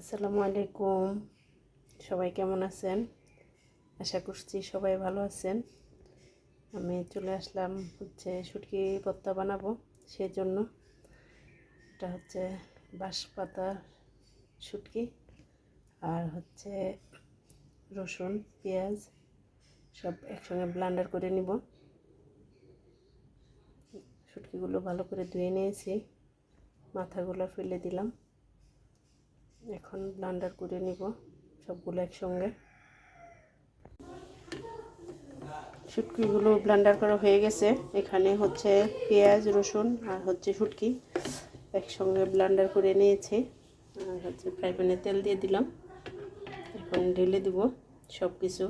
আসসালামু আলাইকুম। সবাই কেমন আছেন? আশা করছি সবাই ভালো আছেন। আমি চলে আসলাম হচ্ছে শুটকি ভর্তা বানাবো সেই জন্য এটা হচ্ছে বাঁশপাতা শুটকি আর হচ্ছে রসুন, পেঁয়াজ সব একসঙ্গে ব্লান্ডার করে নিব। শুটকিগুলো ভালো করে ধুয়ে নিয়েছি। মাথাগুলো ফেলে দিলাম। এখন ব্লান্ডার করে নিব সবগুলো একসঙ্গে। শুটকিগুলো ব্লান্ডার করা হয়ে গেছে। এখানে হচ্ছে পেঁয়াজ, রসুন আর হচ্ছে শুটকি একসঙ্গে ব্লান্ডার করে নিয়েছি। আর হচ্ছে ফ্রাই প্যানে তেল দিয়ে দিলাম। এখন ঢেলে দিব সব কিছু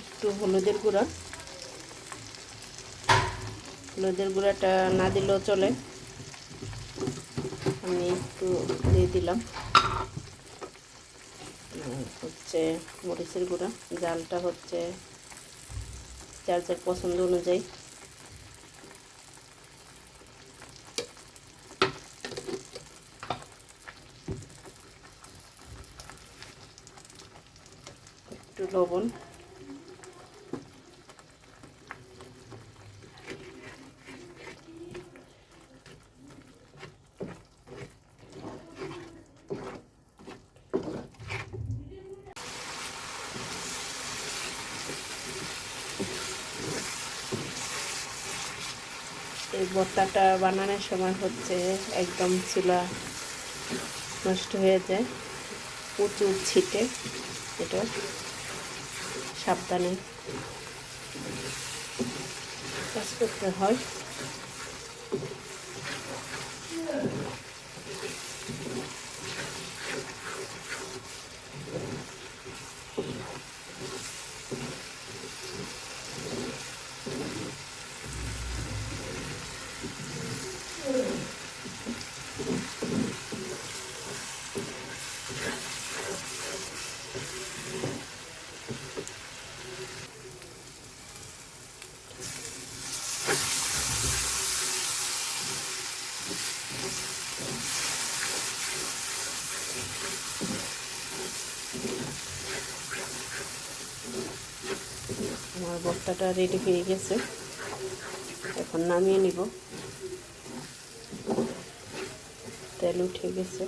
একটু হলুদের গুঁড়া। হলুদের গুঁড়াটা না দিলেও চলে। আমি একটু দিয়ে দিলাম। হচ্ছে মরিচের গুঁড়া। জালটা হচ্ছে যার যার পছন্দ অনুযায়ী। একটু লবণ। এই ভর্তাটা বানানোর সময় হচ্ছে একদম চুলা নষ্ট হয়ে যায়। প্রচুর ছিটে, এটা সাবধানে কাজ করতে হয়। আমার ভর্তাটা রেডি হয়ে গেছে। এখন নামিয়ে নিব। তেল উঠে গেছে।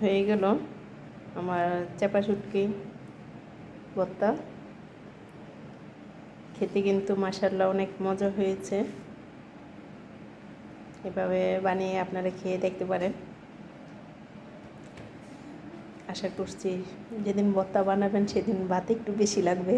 হয়ে গেল আমার চাপা শুটকি ভর্তা। খেতে কিন্তু মাসাল্লাহ অনেক মজা হয়েছে। এভাবে বানিয়ে আপনারা খেয়ে দেখতে পারেন। আশা করছি যেদিন ভর্তা বানাবেন সেদিন ভাত একটু বেশি লাগবে।